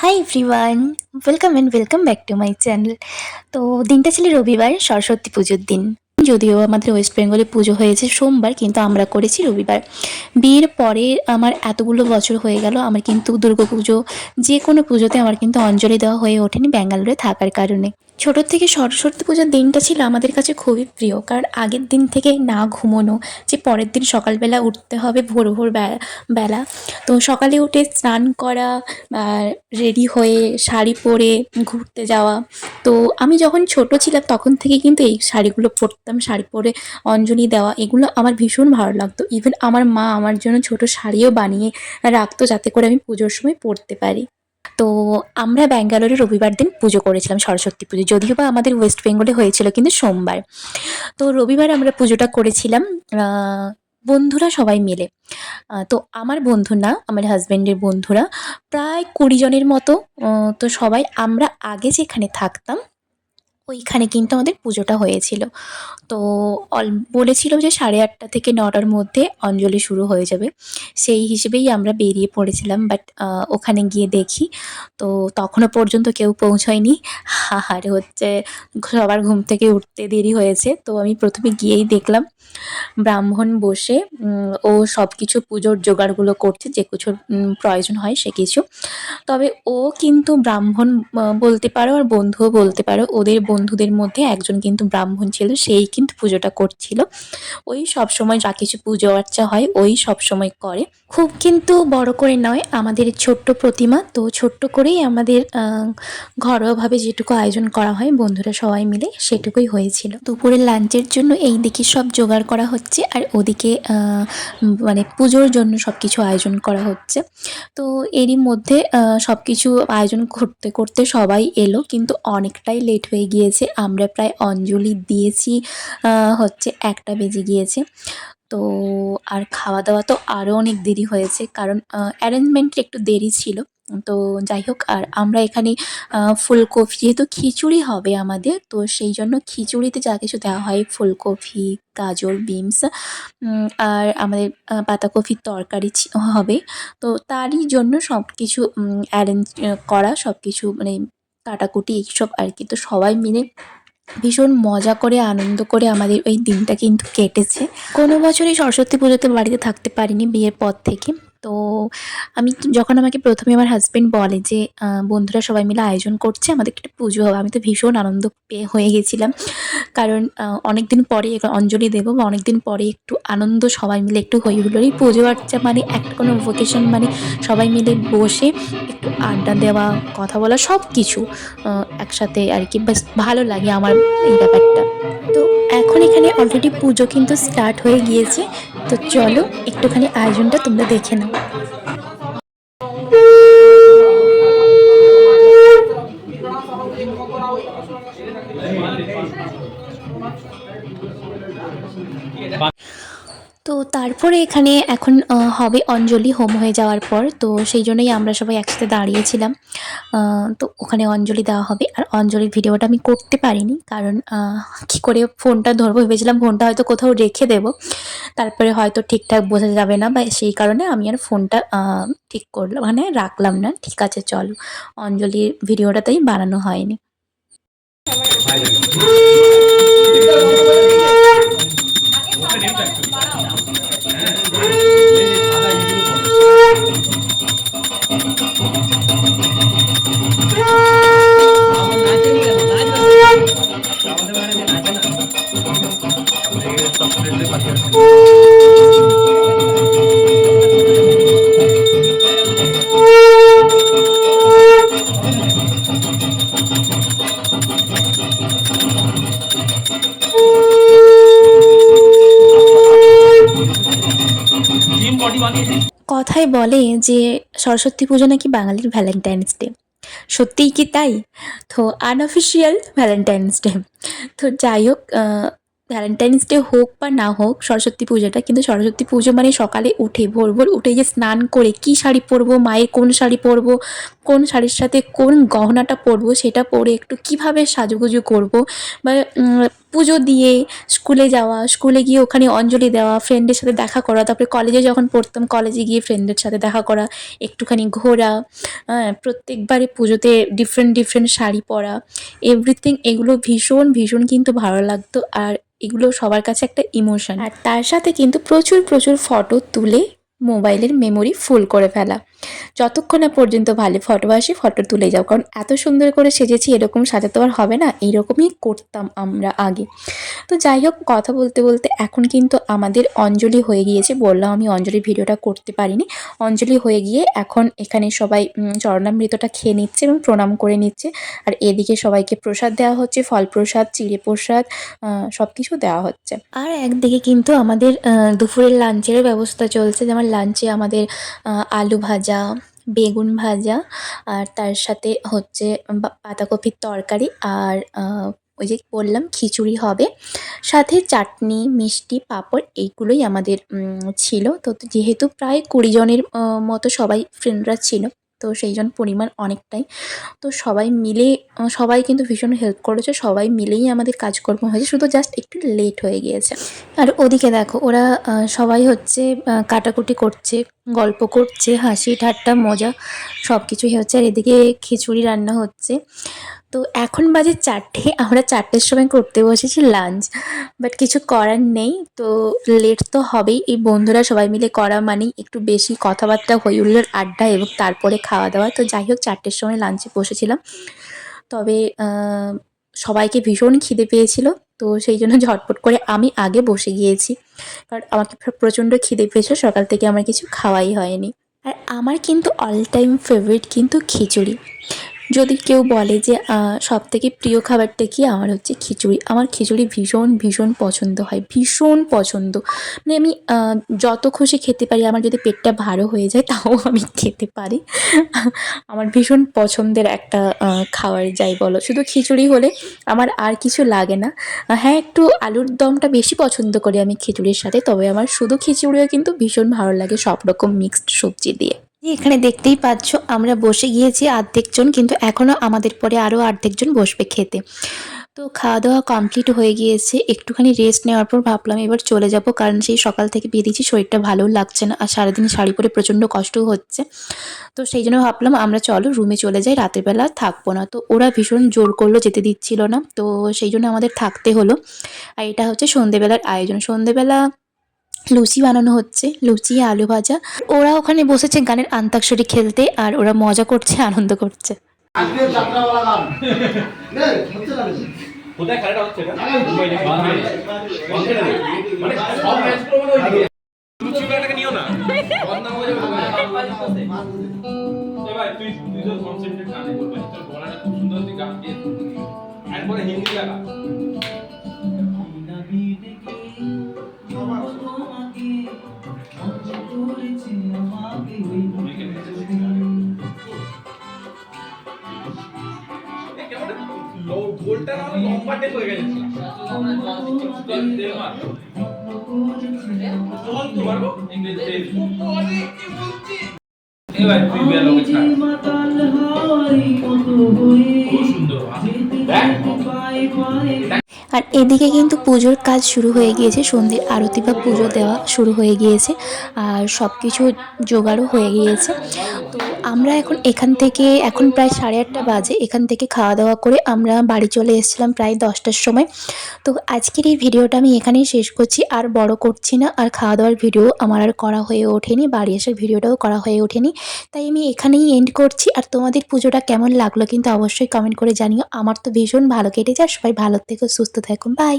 Hi everyone welcome and welcome back to my channel তো দিনটা ছিল রবিবার, সরস্বতী পুজোর দিন। যদিও আমাদের ওয়েস্ট বেঙ্গলে পুজো হয়েছে সোমবার, কিন্তু আমরা করেছি রবিবার। বিয়ের পরে আমার এতগুলো বছর হয়ে গেল, আমার কিন্তু দুর্গা পুজো যে কোনো পুজোতে আমার কিন্তু অঞ্জলি দেওয়া হয়ে ওঠেনি ব্যাঙ্গালোরে থাকার কারণে। ছোটোর থেকে সরস্বতী পুজোর দিনটা ছিল আমাদের কাছে খুবই প্রিয়। কারণ আগের দিন থেকে না ঘুমোনো, যে পরের দিন সকালবেলা উঠতে হবে ভোর ভোর বেলা। তো সকালে উঠে স্নান করা রেডি হয়ে শাড়ি পরে ঘুরতে যাওয়া। তো আমি যখন ছোট ছিলাম তখন থেকে কিন্তু এই শাড়িগুলো পরতাম, শাড়ি পরে অঞ্জলি দেওয়া, এগুলো আমার ভীষণ ভালো লাগতো। ইভেন আমার মা আমার জন্য ছোট শাড়িও বানিয়ে রাখতো যাতে করে আমি পুজোর সময় পরতে পারি। তো আমরা ব্যাঙ্গালোরে রবিবার দিন পুজো করেছিলাম সরস্বতী পুজো। যদিও বা আমাদের ওয়েস্ট বেঙ্গলে হয়েছিল কিন্তু সোমবার। তো রবিবার আমরা পুজোটা করেছিলাম বন্ধুরা সবাই মিলে। তো আমার বন্ধু না, আমার হাজব্যান্ডের বন্ধুরা, প্রায় কুড়ি জনের মতো তো সবাই আমরা আগে যেখানে থাকতাম ওইখানে কিন্তু আমাদের পুজোটা হয়েছিল। তো অল বলেছিল যে সাড়ে আটটা থেকে নটার মধ্যে অঞ্জলি শুরু হয়ে যাবে। সেই হিসেবেই আমরা বেরিয়ে পড়েছিলাম বাট ওখানে গিয়ে দেখি। তো তখনও পর্যন্ত কেউ পৌঁছয়নি। আর হচ্ছে সবার ঘুম থেকে উঠতে দেরি হয়েছে। তো আমি প্রথমে গিয়েই দেখলাম ব্রাহ্মণ বসে ও সব কিছু পুজোর জোগাড়গুলো করছে যে উম, প্রয়োজন হয় সে কিছু। তবে ও কিন্তু ব্রাহ্মণ বলতে পারো আর বন্ধুও বলতে পারো ওদের বন্ধুদের মধ্যে একজন কিন্তু ব্রাহ্মণ ছিল, সেই কিন্তু পুজোটা করছিল। ওই সব সময় যা কিছু পুজো আর্চা হয়, ওই সব সময় করে। খুব কিন্তু বড় করে নয়, আমাদের ছোট্ট প্রতিমা। তো ছোট্ট করেই আমাদের ঘরোয়াভাবে যেটুকু আয়োজন করা হয়, বন্ধুরা সবাই মিলে সেটুকুই হয়েছিল। দুপুরের লাঞ্চের জন্য এই দিকে সব জোগাড় করা হচ্ছে, আর ওদিকে মানে পুজোর জন্য সব কিছু আয়োজন করা হচ্ছে। তো এরই মধ্যে সব কিছু আয়োজন করতে করতে সবাই এলো, কিন্তু অনেকটাই লেট হয়ে গিয়েছে আমরা প্রায় অঞ্জলি দিয়েছি হচ্ছে একটা বেজে গিয়েছে। তো আর খাওয়া দাওয়া তো আরও অনেক দেরি হয়েছে, কারণ অ্যারেঞ্জমেন্টের একটু দেরি ছিল। তো যাই হোক, আর আমরা এখানে ফুলকপি যেহেতু খিচুড়ি হবে আমাদের, তো সেই জন্য খিচুড়িতে যা কিছু দেওয়া হয়, ফুলকপি, গাজর, বিনস আর আমাদের পাতাকপির তরকারি হবে। তো তারই জন্য সব কিছু অ্যারেঞ্জ করা সব কিছু মানে কাটাকুটি এইসব আর কি। তো সবাই মিলে ভীষণ মজা করে, আনন্দ করে আমাদের ওই দিনটা কিন্তু কেটেছে। কোনো বছরই সরস্বতী পুজোতে বাড়িতে থাকতে পারিনি বিয়ের পর থেকে। তো আমি যখন আমাকে প্রথমে আমার হাজব্যান্ড বলে যে বন্ধুরা সবাই মিলে আয়োজন করছে আমাদের একটা পুজো হবে। আমি তো ভীষণ আনন্দ পেয়ে হয়ে গেছিলাম। কারণ অনেক দিন পরে অঞ্জলি দেবো বা অনেক দিন পরে একটু আনন্দ সবাই মিলে, একটু হই হুল্লোড়ই পুজো আর্চা মানে একটা কোনো ভোকেশন মানে সবাই মিলে বসে একটু আড্ডা দেওয়া, কথা বলা সব কিছু একসাথে আর কি। বেশ ভালো লাগে আমার এই ব্যাপারটা। তো এখন এখানে অলরেডি পুজো কিন্তু স্টার্ট হয়ে গিয়েছে। তো চলো একটুখানি আয়োজনটা তোমরা দেখে নাও। Thank you. তারপরে এখানে এখন হবে অঞ্জলি হোম হয়ে যাওয়ার পর, তো সেই জন্যই আমরা সবাই একসাথে দাঁড়িয়েছিলাম। তো ওখানে অঞ্জলি দেওয়া হবে। আর অঞ্জলির ভিডিওটা আমি করতে পারিনি, কারণ কি করে ফোনটা ধরবো ভেবেছিলাম ফোনটা হয়তো কোথাও রেখে দেবো। তারপরে হয়তো ঠিকঠাক বোঝা যাবে না, বা সেই কারণে আমি আর ফোনটা ঠিক করলাম মানে রাখলাম না। ঠিক আছে, চলো। অঞ্জলির ভিডিওটা তাই বানানো হয়নি। ஒத்த কথায় বলে যে সরস্বতী পুজো নাকি বাঙালির ভ্যালেন্টাইন্স ডে সত্যিই কি তাই? তো আনঅফিসিয়াল ভ্যালেন্টাইন্স ডে তো যাই হোক ভ্যালেন্টাইন্স ডে হোক বা না হোক, সরস্বতী পুজোটা কিন্তু সরস্বতী পুজো মানে সকালে উঠে ভোর ভোর উঠে যে স্নান করে কি শাড়ি পরবো, মায়ের কোন শাড়ি পরবো, কোন শাড়ির সাথে কোন গহনাটা পরবো, সেটা পরে একটু কীভাবে সাজুগুজু করব, বা পুজো দিয়ে স্কুলে যাওয়া, স্কুলে গিয়ে ওখানে অঞ্জলি দেওয়া ফ্রেন্ডের সাথে দেখা করা, তারপরে কলেজে যখন পড়তাম কলেজে গিয়ে ফ্রেন্ডের সাথে দেখা করা, একটুখানি ঘোরা হ্যাঁ প্রত্যেকবারে পুজোতে ডিফারেন্ট ডিফারেন্ট শাড়ি পরা এভরিথিং এগুলো ভীষণ ভীষণ কিন্তু ভালো লাগতো আর এগুলো সবার কাছে একটা ইমোশন আর তার সাথে কিন্তু প্রচুর প্রচুর ফটো তুলে মোবাইলের মেমোরি ফুল করে ফেলা। যতক্ষণ না পর্যন্ত ভালো ফটো আসি ফটো তুলে যাও। কারণ এত সুন্দর করে সেজেছি, এরকম সাজাতে আর হবে না, এইরকমই করতাম আমরা আগে। তো যাই হোক, কথা বলতে বলতে এখন কিন্তু আমাদের অঞ্জলি হয়ে গিয়েছে। বললাম আমি অঞ্জলির ভিডিওটা করতে পারিনি। অঞ্জলি হয়ে গিয়ে এখন এখানে সবাই চরণামৃতটা খেয়ে নিচ্ছে এবং প্রণাম করে নিচ্ছে। আর এদিকে সবাইকে প্রসাদ দেওয়া হচ্ছে, ফল প্রসাদ, চিড়ে প্রসাদ সব কিছু দেওয়া হচ্ছে। আর একদিকে কিন্তু আমাদের দুপুরের লাঞ্চের ব্যবস্থা চলছে। যেমন লাঞ্চে আমাদের আলু ভাজা বেগুন ভাজা, আর তার সাথে হচ্ছে পাতাকপির তরকারি আর ওই যে বললাম খিচুড়ি হবে। সাথে চাটনি, মিষ্টি, পাঁপড় এইগুলোই আমাদের ছিল। তো যেহেতু প্রায় কুড়ি জনের মতো সবাই ফ্রেন্ডরা ছিল। তো সেই জন্য পরিমাণ অনেকটাই। তো সবাই মিলে, সবাই কিন্তু ভীষণ হেল্প করেছে, সবাই মিলেই আমাদের কাজকর্ম হয়েছে, শুধু জাস্ট একটু লেট হয়ে গিয়েছে। আর ওদিকে দেখো, ওরা সবাই হচ্ছে কাটাকুটি করছে, গল্প করছে, হাসি, ঠাট্টা, মজা সব কিছুই হচ্ছে। আর এদিকে খিচুড়ি রান্না হচ্ছে। তো এখন বাজে চারটে, আমরা চারটের সময় করতে বসেছি লাঞ্চ বাট কিছু করার নেই, তো লেট তো হবেই। এই বন্ধুরা সবাই মিলে করা মানেই একটু বেশি কথাবার্তা হই হুল্লোড় আড্ডা এবং তারপরে খাওয়া দাওয়া। তো যাই হোক, চারটের সময় লাঞ্চে বসেছিলাম। তবে সবাইকে ভীষণ খিদে পেয়েছিল, তো সেই জন্য ঝটপট করে আমি আগে বসে গিয়েছি। কারণ আমাকে প্রচণ্ড খিদে পেয়েছে সকাল থেকে আমার কিছু খাওয়াই হয়নি। আর আমার কিন্তু অল টাইম ফেভারিট কিন্তু খিচুড়ি। যদি কেউ বলে যে সব থেকে প্রিয় খাবারটা কি? আমার হচ্ছে খিচুড়ি। আমার খিচুড়ি ভীষণ ভীষণ পছন্দ হয়, ভীষণ পছন্দ। মানে আমি যত খুশি খেতে পারি, আমার যদি পেটটা ভালো হয়ে যায়, তাও আমি খেতে পারি। আমার ভীষণ পছন্দের একটা খাবার, যাই বলো। শুধু খিচুড়ি হলে আমার আর কিছু লাগে না। হ্যাঁ একটু আলুর দমটা বেশি পছন্দ করি আমি খিচুড়ির সাথে, তবে আমার শুধু খিচুড়িও কিন্তু ভীষণ ভালো লাগে সব রকম মিক্সড সবজি দিয়ে। এখানে দেখতেই পাচ্ছ, আমরা বসে গিয়েছি অর্ধেকজন কিন্তু এখনও আমাদের পরে আরও অর্ধেকজন বসবে খেতে। তো খাওয়া দাওয়া কমপ্লিট হয়ে গিয়েছে। একটুখানি রেস্ট নেওয়ার পর ভাবলাম এবার চলে যাব, কারণ সেই সকাল থেকে বেরিয়েছি, শরীরটা ভালো লাগছে না, আর সারাদিন শাড়ি পরে প্রচণ্ড কষ্টও হচ্ছে। তো সেই জন্য ভাবলাম, আমরা চলো রুমে চলে যাই, রাতের বেলা থাকব না। তো ওরা ভীষণ জোর করল, যেতে দিচ্ছিল না। তো সেই জন্য আমাদের থাকতে হলো। আর এটা হচ্ছে সন্ধেবেলার আয়োজন। সন্ধেবেলা লুচি বানানো হচ্ছে লুচি আলু ভাজা। ওরা ওখানে বসেছে গানের আন্তাক্ষরী খেলতে আর ওরা মজা করছে আনন্দ করছে। আজকে গোলটা না লম্বা টেপ হয়ে। গেছে তো ইংরেজিতে তুই বেলো ছাড় খুব সুন্দর দেখ আর এদিকে কিন্তু পুজোর কাজ শুরু হয়ে গিয়েছে, সন্ধ্যের আরতি বা পুজো দেওয়া শুরু হয়ে গিয়েছে, আর সব কিছু জোগাড়ও হয়ে গিয়েছে। তো আমরা এখন এখান থেকে, এখন প্রায় সাড়ে আটটা বাজে, এখান থেকে খাওয়া দাওয়া করে আমরা বাড়ি চলে এসেছিলাম প্রায় দশটার সময়। তো আজকের এই ভিডিওটা আমি এখানেই শেষ করছি, আর বড় করছি না, আর খাওয়া দাওয়ার ভিডিও আমার আর করা হয়ে ওঠেনি, বাড়ি আসার ভিডিওটাও করা হয়ে ওঠেনি। তাই আমি এখানেই এন্ড করছি, আর তোমাদের পুজোটা কেমন লাগল কিন্তু অবশ্যই কমেন্ট করে জানিও। আমার তো ভীষণ ভালো কেটেছে, আর সবাই ভালো থেকো, সুস্থ থাকো বাই